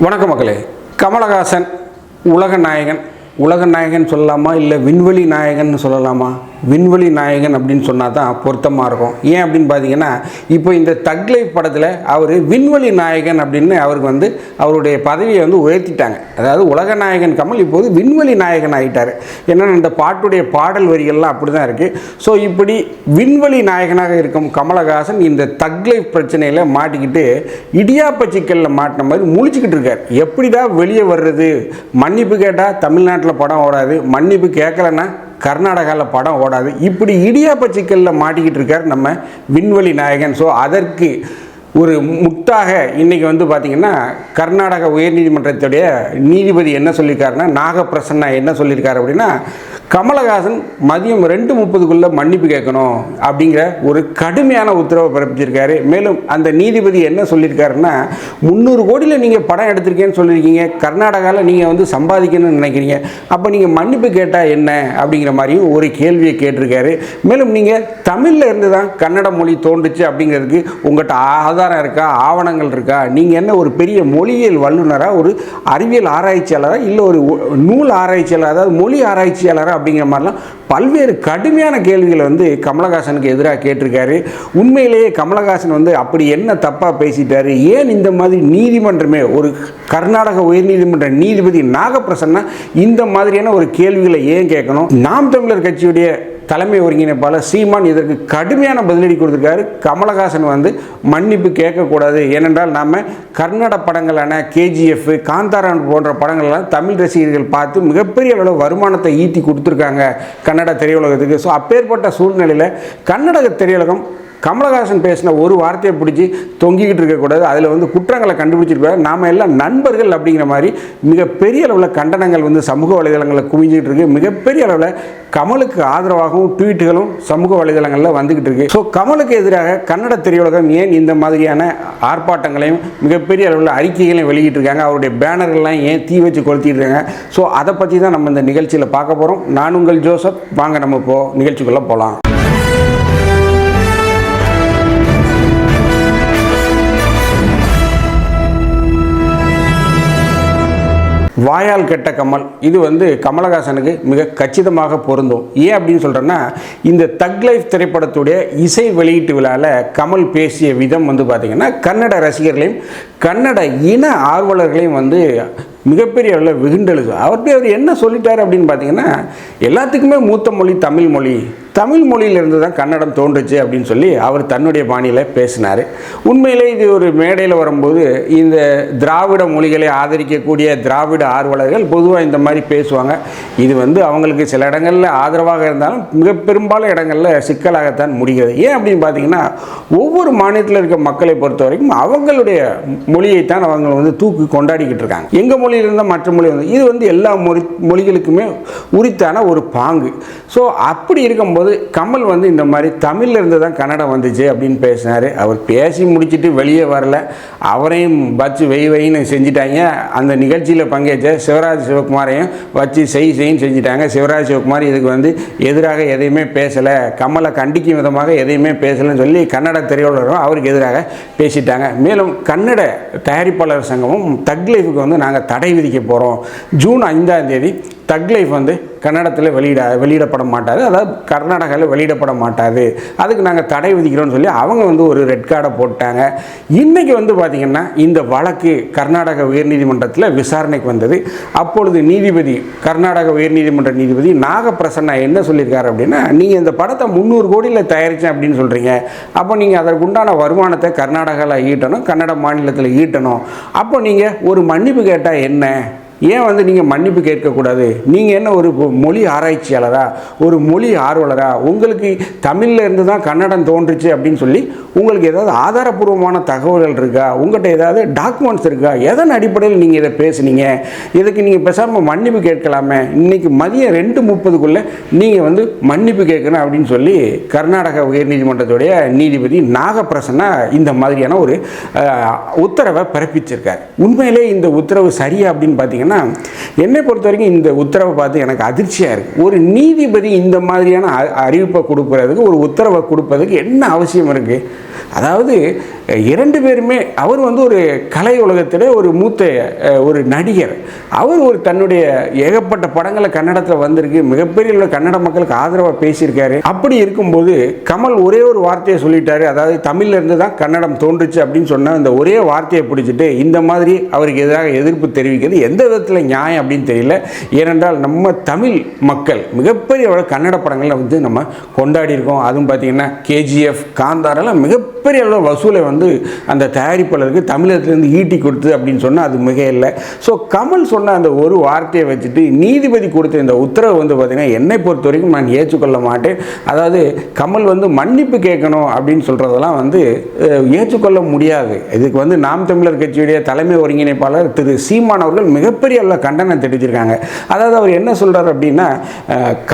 வணக்கம் மக்களே. கமலஹாசன் உலக நாயகன். உலக நாயகன் சொல்லலாமா? இல்லை விண்வெளி நாயகன் சொல்லலாமா? விண்வெளி நாயகன் அப்படின்னு சொன்னால் தான் பொருத்தமாக இருக்கும். ஏன் அப்படின்னு பார்த்தீங்கன்னா இப்போ இந்த தக்லை படத்தில் அவர் விண்வெளி நாயகன் அப்படின்னு அவருக்கு வந்து அவருடைய பதவியை வந்து உயர்த்திட்டாங்க. அதாவது உலக நாயகன் கமல் இப்போது விண்வெளி நாயகன் ஆகிட்டார் ஏன்னா இந்த பாட்டுடைய பாடல் வரிகள்லாம் அப்படி தான் இருக்குது ஸோ இப்படி விண்வெளி நாயகனாக இருக்கும் கமலஹாசன் இந்த தக்லை பிரச்சனையில் மாட்டிக்கிட்டு இடியாப்ப சிக்கலில் மாட்டின மாதிரி முழிச்சுக்கிட்டு இருக்கார். எப்படிடா வெளியே வர்றது? மன்னிப்பு கேட்டால் தமிழ்நாட்டில் படம் ஓடாது. மன்னிப்பு கேட்கலன்னா கர்நாடகாவில் படம் ஓடாது. இப்படி இடியாப்ப சிக்கலில் மாட்டிக்கிட்டு இருக்கார் நம்ம விண்வெளி நாயகன். ஸோ அதற்கு ஒரு முத்தாக இன்றைக்கி வந்து பார்த்திங்கன்னா கர்நாடக உயர்நீதிமன்றத்துடைய நீதிபதி என்ன சொல்லியிருக்காருன்னா நாகப்பிரசன்னா என்ன சொல்லியிருக்காரு அப்படின்னா கமலஹாசன் மதியம் ரெண்டு முப்பதுக்குள்ளே மன்னிப்பு கேட்கணும் அப்படிங்கிற ஒரு கடுமையான உத்தரவை பிறப்பிச்சிருக்காரு. மேலும் அந்த நீதிபதி என்ன சொல்லியிருக்காருன்னா முந்நூறு கோடியில் நீங்கள் படம் எடுத்திருக்கேன்னு சொல்லியிருக்கீங்க. கர்நாடகாவில் நீங்கள் வந்து சம்பாதிக்கணும்னு நினைக்கிறீங்க. அப்போ நீங்கள் மன்னிப்பு கேட்டால் என்ன? அப்படிங்கிற மாதிரியும் ஒரு கேள்வியை கேட்டிருக்காரு. மேலும் நீங்கள் தமிழில் இருந்து தான் கன்னட மொழி தோன்றுச்சு அப்படிங்கிறதுக்கு உங்கள்கிட்ட ஆதாரம் இருக்கா? ஆவணங்கள் இருக்கா? நீங்கள் என்ன ஒரு பெரிய மொழியியல் வல்லுநராக ஒரு அறிவியல் ஆராய்ச்சியாளராக இல்லை ஒரு நூல் ஆராய்ச்சியாளர்? அதாவது மொழி ஆராய்ச்சியாளராக அப்படிங்கிற மாதிரிலாம் பல்வேறு கடுமையான கேள்விகளை வந்து கமலஹாசனுக்கு எதிராக கேட்டிருக்காரு. உண்மையிலேயே கமலஹாசன் வந்து அப்படி என்ன தப்பாக பேசிட்டாரு? ஏன் இந்த மாதிரி நீதிமன்றமே ஒரு கர்நாடக உயர்நீதிமன்ற நீதிபதி நாகப்பிரசன்னா இந்த மாதிரியான ஒரு கேள்விகளை ஏன் கேட்கணும்? நாம் தமிழர் கட்சியுடைய தலைமை ஒருங்கிணைப்பாளர் சீமான் இதற்கு கடுமையான பதிலடி கொடுத்துருக்காரு. கமலஹாசன் வந்து மன்னிப்பு கேட்கக்கூடாது. ஏனென்றால் நாம் கர்நாடக படங்களான கேஜிஎஃப் காந்தாரான் போன்ற படங்கள்லாம் தமிழ் ரசிகர்கள் பார்த்து மிகப்பெரிய அளவு வருமானத்தை ஈட்டி கொடுத்துருக்காங்க கன்னட திரையுலகத்துக்கு. ஸோ அப்பேற்பட்ட சூழ்நிலையில் கன்னட திரையுலகம் கமலஹாசன் பேசின ஒரு வார்த்தையை பிடிச்சி தொங்கிக்கிட்டு இருக்கக்கூடாது அதில் வந்து குற்றங்களை கண்டுபிடிச்சிருக்காரு நாம் எல்லாம் நண்பர்கள் அப்படிங்கிற மாதிரி மிகப்பெரிய அளவில் கண்டனங்கள் வந்து சமூக வலைதளங்களில் குவிஞ்சிட்டு இருக்கு. மிகப்பெரிய அளவில் கமலுக்கு ஆதரவாகவும் ட்வீட்டுகளும் சமூக வலைதளங்களில் வந்துக்கிட்டு இருக்கு. ஸோ கமலுக்கு எதிராக கன்னட திரையுலகம் ஏன் இந்த மாதிரியான ஆர்ப்பாட்டங்களையும் மிகப்பெரிய அளவில் அறிக்கைகளையும் வெளியிட்டு இருக்காங்க? அவருடைய பேனர்கள்லாம் ஏன் தீ வச்சு கொளுத்திட்டு இருக்காங்க? ஸோ அதை பற்றி தான் நம்ம இந்த நிகழ்ச்சியில் பார்க்க போகிறோம் நான் உங்கள் ஜோசப். வாங்க நம்ம இப்போ நிகழ்ச்சிக்குள்ளே போகலாம் வாயால் கெட்ட கமல். இது வந்து கமலஹாசனுக்கு மிக கச்சிதமாக பொருந்தும். ஏன் அப்படின்னு சொல்கிறேன்னா இந்த தக் லைஃப் திரைப்படத்துடைய இசை வெளியீட்டு விழாவில் கமல் பேசிய விதம் வந்து பார்த்திங்கன்னா கன்னட ரசிகர்களையும் கன்னட இன ஆர்வலர்களையும் வந்து மிகப்பெரிய அளவில் வெகுண்டெழுது. அவர்கிட்ட அவர் என்ன சொல்லிட்டார் அப்படின்னு பார்த்தீங்கன்னா எல்லாத்துக்குமே மூத்த மொழி தமிழ் மொழி. தமிழ் மொழியிலிருந்து தான் கன்னடம் தோன்றுச்சு அப்படின்னு சொல்லி அவர் தன்னுடைய பாணியில் பேசினார். உண்மையிலே இது ஒரு மேடையில் வரும்போது இந்த திராவிட மொழிகளை ஆதரிக்கக்கூடிய திராவிட ஆர்வலர்கள் பொதுவாக இந்த மாதிரி பேசுவாங்க. இது வந்து அவங்களுக்கு சில இடங்களில் ஆதரவாக இருந்தாலும் மிக பெரும்பாலும் இடங்களில் சிக்கலாகத்தான் முடிகிறது. ஏன் அப்படின்னு பார்த்தீங்கன்னா ஒவ்வொரு மாநிலத்தில் இருக்க மக்களை பொறுத்த வரைக்கும் அவங்களுடைய மொழியைத்தான் அவங்க வந்து தூக்கி கொண்டாடிக்கிட்டு இருக்காங்க. எங்கள் மொழியிலிருந்தால் மற்ற மொழி வந்து இது வந்து எல்லா மொழி மொழிகளுக்குமே உரித்தான ஒரு பாங்கு. ஸோ அப்படி இருக்கும்போது கமல் வந்து இந்த மாதிரி தமிழில் இருந்து தான் கன்னடம் வந்துச்சு அப்படின்னு பேசினார். அவர் பேசி முடிச்சிட்டு வெளியே வரல. அவரையும் வச்சு வெய் வெயின்னு செஞ்சிட்டாங்க. அந்த நிகழ்ச்சியில் பங்கேற்ற சிவராஜ் சிவகுமாரையும் வச்சு செய் செய்ன்னு செஞ்சிட்டாங்க. சிவராஜ் சிவகுமார் இதுக்கு வந்து எதிராக எதையுமே பேசலை. கமலை கண்டிக்கும் விதமாக எதையுமே பேசலைன்னு சொல்லி கன்னட திரையுலகம் அவருக்கு எதிராக பேசிட்டாங்க. மேலும் கன்னட தயாரிப்பாளர் சங்கமும் தக் லைஃபுக்கு வந்து நாங்கள் தடை விதிக்க போகிறோம் ஜூன் ஐந்தாம் தேதி தக் லைஃப் வந்து கன்னடத்தில் வெளியிட வெளியிடப்பட மாட்டாது அதாவது கர்நாடகாவில் வெளியிடப்பட மாட்டாது அதுக்கு நாங்கள் தடை விதிக்கிறோம்னு சொல்லி அவங்க வந்து ஒரு ரெட் கார்டை போட்டாங்க. இன்றைக்கி வந்து பார்த்திங்கன்னா இந்த வழக்கு கர்நாடக உயர்நீதிமன்றத்தில் விசாரணைக்கு வந்தது. அப்பொழுது நீதிபதி கர்நாடக உயர்நீதிமன்ற நீதிபதி நாகப்பிரசன்னா என்ன சொல்லியிருக்காரு அப்படின்னா நீங்கள் இந்த படத்தை முந்நூறு கோடியில் தயாரித்தேன் அப்படின்னு சொல்கிறீங்க அப்போ நீங்கள் அதற்குண்டான வருமானத்தை கர்நாடகாவில் ஈட்டணும் கன்னட மாநிலத்தில் ஈட்டணும். அப்போ நீங்கள் ஒரு மன்னிப்பு கேட்டால் என்ன? ஏன் வந்து நீங்கள் மன்னிப்பு கேட்கக்கூடாது? நீங்கள் என்ன ஒரு மொழி ஆராய்ச்சியாளரா? ஒரு மொழி ஆர்வலரா? உங்களுக்கு தமிழில் இருந்து தான் கன்னடம் தோன்றுச்சு அப்படின்னு சொல்லி உங்களுக்கு ஏதாவது ஆதாரப்பூர்வமான தகவல்கள் இருக்கா? உங்கள்கிட்ட ஏதாவது டாக்குமெண்ட்ஸ் இருக்கா? எதன் அடிப்படையில் நீங்கள் இதை பேசுனீங்க? இதுக்கு நீங்கள் பேசாமல் மன்னிப்பு கேட்கலாமே. இன்றைக்கி மதியம் ரெண்டு முப்பதுக்குள்ளே நீங்கள் வந்து மன்னிப்பு கேட்கணும் அப்படின்னு சொல்லி கர்நாடக உயர்நீதிமன்றத்துடைய நீதிபதி நாகப்பிரசன்னா இந்த மாதிரியான ஒரு உத்தரவை பிறப்பிச்சிருக்கார். உண்மையிலே இந்த உத்தரவு சரியா அப்படின்னு பார்த்தீங்கன்னா என்னை பொறுத்த வரைக்கும் இந்த உத்தரவை பார்த்து எனக்கு அதிர்ச்சியாக இருக்குது ஒரு நீதிபதி இந்த மாதிரியான அ- அறிவிப்பை கொடுக்கறதுக்கு ஒரு உத்தரவை கொடுப்பதுக்கு என்ன அவசியம் இருக்குது அதாவது இரண்டு பேருமே அவர் வந்து ஒரு கலை உலகத்தில் ஒரு மூத்த ஒரு நடிகர். அவர் ஒரு தன்னுடைய ஏகப்பட்ட படங்களை கன்னடத்தில் வந்திருக்கு. மிகப்பெரிய உள்ள கன்னட மக்களுக்கு ஆதரவாக பேசியிருக்காரு. அப்படி இருக்கும்போது கமல் ஒரே ஒரு வார்த்தையை சொல்லிட்டாரு. அதாவது தமிழ்லேருந்து தான் கன்னடம் தோன்றுச்சு அப்படின்னு சொன்ன இந்த ஒரே வார்த்தையை பிடிச்சிட்டு இந்த மாதிரி அவருக்கு எதிராக எதிர்ப்பு தெரிவிக்கிறது எந்த விதத்தில் நியாயம் அப்படின்னு தெரியல. ஏனென்றால் நம்ம தமிழ் மக்கள் மிகப்பெரிய கன்னட படங்களை வந்து நம்ம கொண்டாடி இருக்கோம் அதுவும் பார்த்தீங்கன்னா கேஜிஎஃப் காந்தாரெல்லாம் மிகப்பெரிய அளவு வசூலை வந்து அந்த தயாரிப்பாளருக்கு தமிழகத்திலேருந்து ஈட்டி கொடுத்து அப்படின்னு சொன்னால் அது மிக இல்லை. ஸோ கமல் சொன்ன அந்த ஒரு வார்த்தையை வச்சுட்டு நீதிபதி கொடுத்த இந்த உத்தரவு வந்து பார்த்திங்கன்னா என்னை பொறுத்த வரைக்கும் நான் ஏற்றுக்கொள்ள மாட்டேன். அதாவது கமல் வந்து மன்னிப்பு கேட்கணும் அப்படின்னு சொல்கிறதெல்லாம் வந்து ஏற்றுக்கொள்ள முடியாது. இதுக்கு வந்து நாம் தமிழர் கட்சியுடைய தலைமை ஒருங்கிணைப்பாளர் திரு சீமான் அவர்கள் மிகப்பெரிய அளவில் கண்டனம் தெரிவிச்சிருக்காங்க. அதாவது அவர் என்ன சொல்கிறார் அப்படின்னா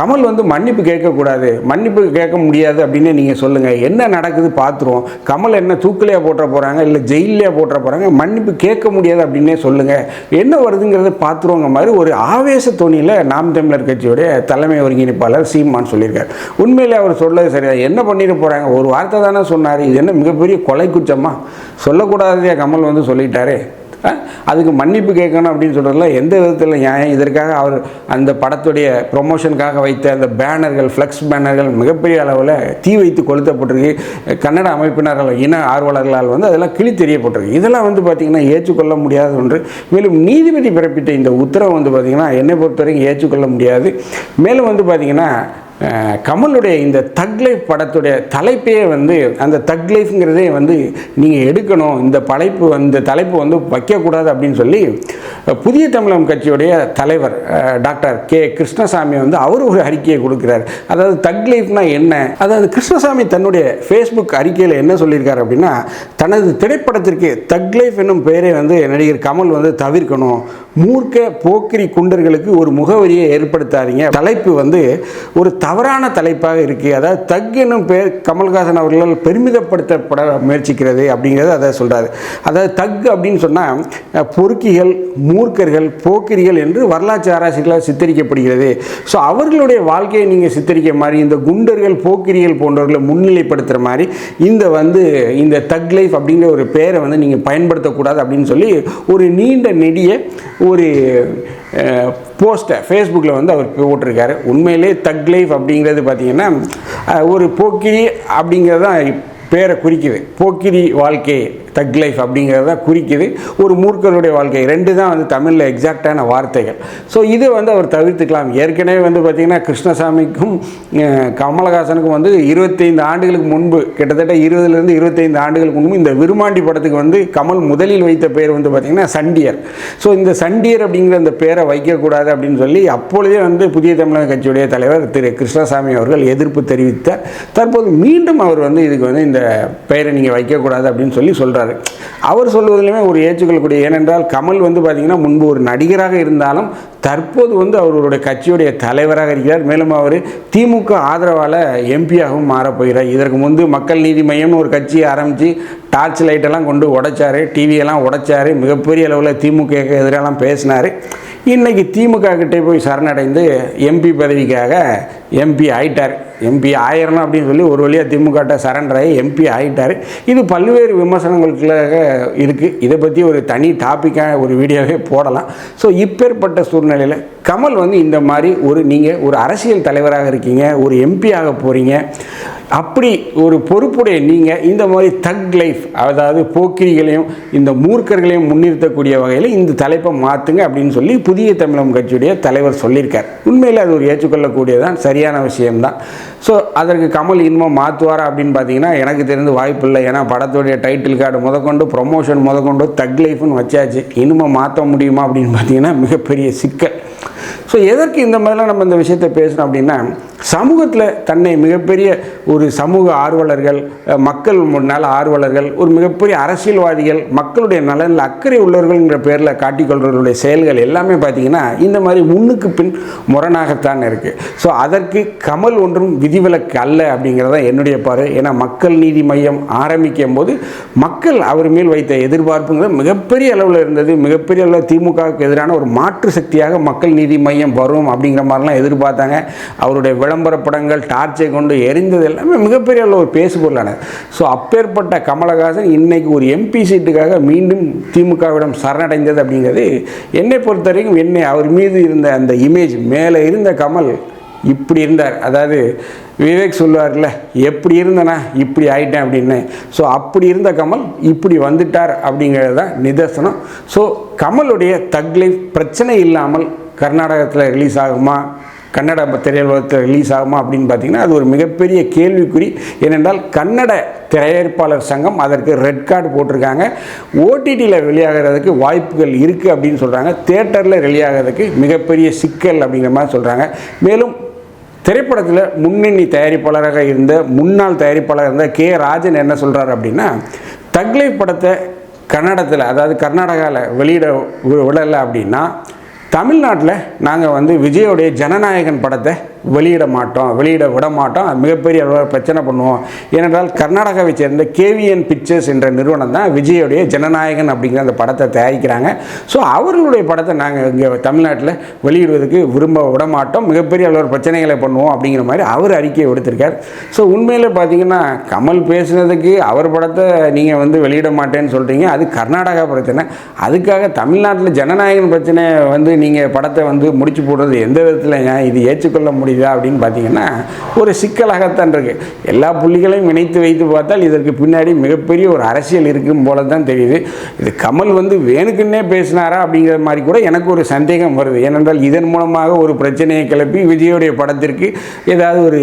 கமல் வந்து மன்னிப்பு கேட்கக்கூடாது. மன்னிப்பு கேட்க முடியாது அப்படின்னு நீங்கள் சொல்லுங்கள் என்ன நடக்குது பார்த்துருவோம். கமல் என்ன தூக்கிலையா போட்டுற போகிறாங்க இல்லை ஜெயிலையா போட்டுற போகிறாங்க மன்னிப்பு கேட்க முடியாது அப்படின்னே சொல்லுங்கள் என்ன வருதுங்கிறத பார்த்துருவோங்க மாதிரி ஒரு ஆவேச தோணியில் நாம் தமிழர் கட்சியுடைய தலைமை ஒருங்கிணைப்பாளர் சீமான் சொல்லியிருக்கார். உண்மையிலே அவர் சொல்லது சரியா என்ன பண்ணிட்டு போகிறாங்க ஒரு வார்த்தை தானே சொன்னார். இது என்ன மிகப்பெரிய கொலை குற்றமாக சொல்லக்கூடாதே கமல் வந்து சொல்லிட்டாரே. அதுக்கு மன்னிப்பு கேட்கணும் அப்படின்னு சொல்கிறதுல எந்த விதத்தில் நியாயம்? இதற்காக அவர் அந்த படத்துடைய ப்ரொமோஷனுக்காக வைத்த அந்த பேனர்கள் ஃப்ளெக்ஸ் பேனர்கள் மிகப்பெரிய அளவில் தீ வைத்து கொளுத்தப்பட்டிருக்கு. கன்னட அமைப்பினர்கள் இன ஆர்வலர்களால் வந்து அதெல்லாம் கிளி தெரியப்பட்டிருக்கு இதெல்லாம் வந்து பார்த்திங்கன்னா ஏற்றுக்கொள்ள முடியாத ஒன்று. மேலும் நீதிபதி பிறப்பித்த இந்த உத்தரவு வந்து பார்த்திங்கன்னா என்னை பொறுத்தவரைக்கும் ஏற்றுக்கொள்ள முடியாது. மேலும் வந்து பார்த்திங்கன்னா கமலுடைய இந்த தக் லைஃப் படத்துடைய தலைப்பே வந்து அந்த தக் லைஃப்ங்கிறதே வந்து நீங்கள் எடுக்கணும். இந்த படைப்பு இந்த தலைப்பு வந்து வைக்கக்கூடாது அப்படின்னு சொல்லி புதிய தமிழகம் கட்சியுடைய தலைவர் டாக்டர் கே. கிருஷ்ணசாமி வந்து அவர் ஒரு அறிக்கையை கொடுக்குறார். அதாவது தக் லைஃப்னா என்ன? அதாவது கிருஷ்ணசாமி தன்னுடைய ஃபேஸ்புக் அறிக்கையில் என்ன சொல்லியிருக்காரு அப்படின்னா தனது திரைப்படத்திற்கு தக் லைஃப் என்னும் பெயரை வந்து நடிகர் கமல் வந்து தவிர்க்கணும். மூர்க்க போக்கிரி குண்டர்களுக்கு ஒரு முகவரியை ஏற்படுத்தாதீங்க. தலைப்பு வந்து ஒரு த தவறான தலைப்பாக இருக்குது அதாவது தக் என்னும் பேர் கமல்ஹாசன் அவர்களால் பெருமிதப்படுத்தப்பட முயற்சிக்கிறது அப்படிங்கிறத அதை சொல்கிறாரு அதாவது தக் அப்படின்னு சொன்னால் பொறுக்கிகள் மூர்க்கர்கள் போக்கிரிகள் என்று வரலாற்று ஆராய்ச்சிகளால் சித்தரிக்கப்படுகிறது. ஸோ அவர்களுடைய வாழ்க்கையை நீங்கள் சித்தரிக்க மாதிரி இந்த குண்டர்கள் போக்கிரிகள் போன்றவர்களை முன்னிலைப்படுத்துகிற மாதிரி இந்த வந்து இந்த தக் லைஃப் அப்படிங்கிற ஒரு பேரை வந்து நீங்கள் பயன்படுத்தக்கூடாது அப்படின்னு சொல்லி ஒரு நீண்ட நெடிய ஒரு போஸ்ட்டை ஃபேஸ்புக்கில் வந்து அவர் போட்டிருக்காரு. உண்மையிலே தக் லைஃப் அப்படிங்கிறது பார்த்தீங்கன்னா ஒரு போக்கிரி அப்படிங்கிறது தான் பேரை குறிக்குது. போக்கிரி வாழ்க்கை. தக் லைஃப் அப்படிங்கிறது தான் குறிக்குது. ஒரு மூர்க்கருடைய வாழ்க்கை. ரெண்டு தான் வந்து தமிழில் எக்ஸாக்டான வார்த்தைகள். ஸோ இதை வந்து அவர் தவிர்த்துக்கலாம். ஏற்கனவே வந்து பார்த்திங்கன்னா கிருஷ்ணசாமிக்கும் கமலஹாசனுக்கும் வந்து இருபத்தைந்து ஆண்டுகளுக்கு முன்பு கிட்டத்தட்ட இருபதுலேருந்து இருபத்தைந்து ஆண்டுகளுக்கு முன்பு இந்த விருமாண்டி படத்துக்கு வந்து கமல் முதலில் வைத்த பேர் வந்து பார்த்திங்கன்னா சண்டியர். ஸோ இந்த சண்டியர் அப்படிங்கிற அந்த பேரை வைக்கக்கூடாது அப்படின்னு சொல்லி அப்பொழுதே வந்து புதிய தமிழக கட்சியுடைய தலைவர் திரு கிருஷ்ணசாமி அவர்கள் எதிர்ப்பு தெரிவித்தார் தற்போது மீண்டும் அவர் வந்து இதுக்கு வந்து இந்த பெயரை நீங்கள் வைக்கக்கூடாது அப்படின்னு சொல்லி சொல்கிறார் அவர் சொல்வதிலுமே ஒரு ஏற்றுக்கொள்ளக்கூடிய ஏனென்றால் கமல் வந்து பார்த்திங்கன்னா முன்பு ஒரு நடிகராக இருந்தாலும் தற்போது வந்து அவருடைய கட்சியுடைய தலைவராக இருக்கிறார். மேலும் அவர் திமுக ஆதரவால் எம்பியாகவும் மாறப்போகிறார் இதற்கு முன்பு மக்கள் நீதி மையம்னு ஒரு கட்சியை ஆரம்பித்து டார்ச் லைட்டெல்லாம் கொண்டு உடைச்சாரு டிவியெல்லாம் உடைச்சாரு மிகப்பெரிய அளவில் திமுக எதிரெல்லாம் பேசினார். இன்றைக்கி திமுக கிட்டே போய் சரணடைந்து எம்பி பதவிக்காக எம்பி ஆயிட்டார். எம்பி ஆயிரணும் அப்படின்னு சொல்லி ஒரு வழியாக திமுகட்ட சரண்டர் ஆகி எம்பி ஆகிட்டார் இது பல்வேறு விமர்சனங்களுக்காக இருக்குது இதை பற்றி ஒரு தனி டாப்பிக்காக ஒரு வீடியோவே போடலாம். ஸோ இப்பேற்பட்ட சூழ்நிலையில் கமல் வந்து இந்த மாதிரி ஒரு நீங்கள் ஒரு அரசியல் தலைவராக இருக்கீங்க ஒரு எம்பி ஆக போகிறீங்க அப்படி ஒரு பொறுப்புடைய நீங்கள் இந்த மாதிரி தக் லைஃப் அதாவது போக்கிரிகளையும் இந்த மூர்க்கர்களையும் முன்னிறுத்தக்கூடிய வகையில் இந்த தலைப்பை மாற்றுங்க அப்படின்னு சொல்லி புதிய தமிழகம் கட்சியுடைய தலைவர் சொல்லியிருக்கார். உண்மையில் அது ஒரு ஏற்றுக்கொள்ளக்கூடியதான் சரியான விஷயம்தான். ஸோ அதற்கு கமல் இன்னும் மாற்றுவாரா அப்படின்னு பார்த்தீங்கன்னா எனக்கு தெரிந்து வாய்ப்பு இல்லை. ஏன்னா படத்துடைய டைட்டில் கார்டு முதற்கொண்டு ப்ரொமோஷன் முதற்கொண்டு தக் லைஃப்னு வச்சாச்சு. இன்னும் மாற்ற முடியுமா அப்படின்னு பார்த்தீங்கன்னா மிகப்பெரிய சிக்கல். ஸோ எதற்கு இந்த மாதிரிலாம் நம்ம இந்த விஷயத்தை பேசணும் அப்படின்னா சமூகத்தில் தன்னை மிகப்பெரிய ஒரு சமூக ஆர்வலர்கள் மக்கள் மு- நல ஆர்வலர்கள் ஒரு மிகப்பெரிய அரசியல்வாதிகள் மக்களுடைய நலனில் அக்கறை உள்ளவர்கள்ங்கிற பேரில் காட்டிக்கொள்வர்களுடைய செயல்கள் எல்லாமே பார்த்தீங்கன்னா இந்த மாதிரி முன்னுக்கு பின் முரணாகத்தான் இருக்குது ஸோ அதற்கு கமல் ஒன்றும் விதிவிலக்கு அல்ல அப்படிங்கிறத என்னுடைய பாரு ஏன்னா மக்கள் நீதி மையம் ஆரம்பிக்கும் போது மக்கள் அவர் மேல் வைத்த எதிர்பார்ப்புங்கிறது மிகப்பெரிய அளவில் இருந்தது. மிகப்பெரிய அளவில் திமுகவுக்கு எதிரான ஒரு மாற்று சக்தியாக மக்கள் நீதி மையம் வரும் அப்படிங்கிற மாதிரிலாம் எதிர்பார்த்தாங்க. அவருடைய விளம்பரம் விளம்பர படங்கள் டார்ச்சை கொண்டு எரிந்தது எல்லாமே மிகப்பெரிய அளவு ஒரு பேசுபொருளானது. ஸோ அப்பேற்பட்ட கமலஹாசன் இன்னைக்கு ஒரு எம்பி சீட்டுக்காக மீண்டும் திமுகவிடம் சரணடைந்தது அப்படிங்கிறது என்னை பொறுத்த வரைக்கும் என்னை அவர் மீது இருந்த அந்த இமேஜ் மேலே இருந்த கமல் இப்படி இருந்தார். அதாவது விவேக் சொல்லுவார்ல எப்படி இருந்தனா இப்படி ஆயிட்டேன் அப்படின்னு. ஸோ அப்படி இருந்த கமல் இப்படி வந்துட்டார் அப்படிங்கிறது தான் நிதர்சனம். ஸோ கமலுடைய தக்லைஃப் பிரச்சனை இல்லாமல் கர்நாடகத்தில் ரிலீஸ் ஆகுமா? கன்னட திரையுலகத்தில் ரிலீஸ் ஆகுமா அப்படின்னு பார்த்தீங்கன்னா அது ஒரு மிகப்பெரிய கேள்விக்குறி. ஏனென்றால் கன்னட தயாரிப்பாளர் சங்கம் அதற்கு ரெட் கார்டு போட்டிருக்காங்க. ஓடிடியில் வெளியாகிறதுக்கு வாய்ப்புகள் இருக்குது அப்படின்னு சொல்கிறாங்க தேட்டரில் வெளியாகிறதுக்கு மிகப்பெரிய சிக்கல் அப்படிங்கிற மாதிரி சொல்கிறாங்க மேலும் திரைப்படத்தில் முன்னணி தயாரிப்பாளராக இருந்த முன்னாள் தயாரிப்பாளராக இருந்த கே ராஜன் என்ன சொல்கிறார் அப்படின்னா தக்லை படத்தை கன்னடத்தில் அதாவது கர்நாடகாவில் வெளியிட விடலை அப்படின்னா தமிழ்நாட்டில் நாங்கள் வந்து விஜயோடைய ஜனநாயகன் படத்தை வெளியிட மாட்டோம் வெளியிட விட மாட்டோம். மிகப்பெரிய அளவில் பிரச்சனை பண்ணுவோம். ஏனென்றால் கர்நாடகாவை சேர்ந்த கேவிஎன் பிக்சர்ஸ் என்ற நிறுவனம் தான் விஜயோடைய ஜனநாயகன் அப்படிங்கிற அந்த படத்தை தயாரிக்கிறாங்க. ஸோ அவர்களுடைய படத்தை நாங்கள் இங்கே தமிழ்நாட்டில் வெளியிடுவதற்கு விரும்ப விட மாட்டோம். மிகப்பெரிய அளவில் பிரச்சனைகளை பண்ணுவோம் அப்படிங்கிற மாதிரி அவர் அறிக்கையை விடுத்திருக்கார் ஸோ உண்மையில் பார்த்தீங்கன்னா கமல் பேசுனதுக்கு அவர் படத்தை நீங்கள் வந்து வெளியிட மாட்டேன்னு சொல்கிறீங்க அது கர்நாடகா பிரச்சனை அதுக்காக தமிழ்நாட்டில் ஜனநாயகன் பிரச்சனை வந்து நீங்கள் படத்தை வந்து முடிச்சு போடுறது எந்த விதத்தில் இது ஏற்றுக்கொள்ள முடியும் முடியுதா அப்படின்னு பார்த்தீங்கன்னா ஒரு சிக்கலாகத்தான் இருக்கு. எல்லா புள்ளிகளையும் இணைத்து வைத்து பார்த்தால் இதற்கு பின்னாடி மிகப்பெரிய ஒரு அரசியல் இருக்கும் போல தான் தெரியுது. இது கமல் வந்து வேணுக்குன்னே பேசினாரா அப்படிங்கிற மாதிரி கூட எனக்கு ஒரு சந்தேகம் வருது. ஏனென்றால் இதன் மூலமாக ஒரு பிரச்சனையை கிளப்பி விஜயோடைய படத்திற்கு ஏதாவது ஒரு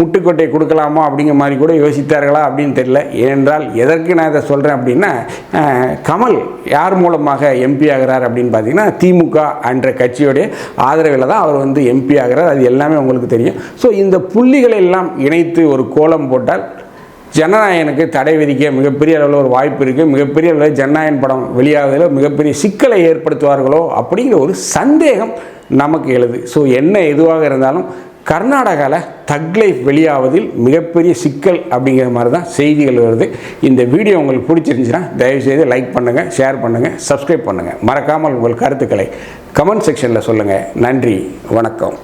முட்டுக்கொட்டை கொடுக்கலாமா அப்படிங்கிற மாதிரி கூட யோசித்தார்களா அப்படின்னு தெரியல. ஏனென்றால் எதற்கு நான் இதை சொல்கிறேன் அப்படின்னா கமல் யார் மூலமாக எம்பி ஆகிறார் அப்படின்னு பார்த்தீங்கன்னா திமுக என்ற கட்சியோடைய ஆதரவில் தான் அவர் வந்து எம்பி ஆகிறார். அது எல்லாமே உங்களுக்கு தெரியும். ஸோ இந்த புள்ளிகளை எல்லாம் இணைத்து ஒரு கோலம் போட்டால் ஜனநாயகனுக்கு தடை விதிக்க மிகப்பெரிய அளவில் ஒரு வாய்ப்பு இருக்குது மிகப்பெரிய அளவில் ஜனநாயகன் படம் வெளியாகுதில் மிகப்பெரிய சிக்கலை ஏற்படுத்துவார்களோ அப்படிங்கிற ஒரு சந்தேகம் நமக்கு எழுது. ஸோ என்ன எதுவாக இருந்தாலும் கர்நாடகாவில் தக்லைஃப் வெளியாவதில் மிகப்பெரிய சிக்கல் அப்படிங்கிற மாதிரி தான் செய்திகள் வருது. இந்த வீடியோ உங்களுக்கு பிடிச்சிருந்துச்சுன்னா தயவுசெய்து லைக் பண்ணுங்கள் ஷேர் பண்ணுங்கள் சப்ஸ்கிரைப் பண்ணுங்கள் மறக்காமல் உங்கள் கருத்துக்களை கமெண்ட் செக்ஷனில் சொல்லுங்கள் நன்றி வணக்கம்.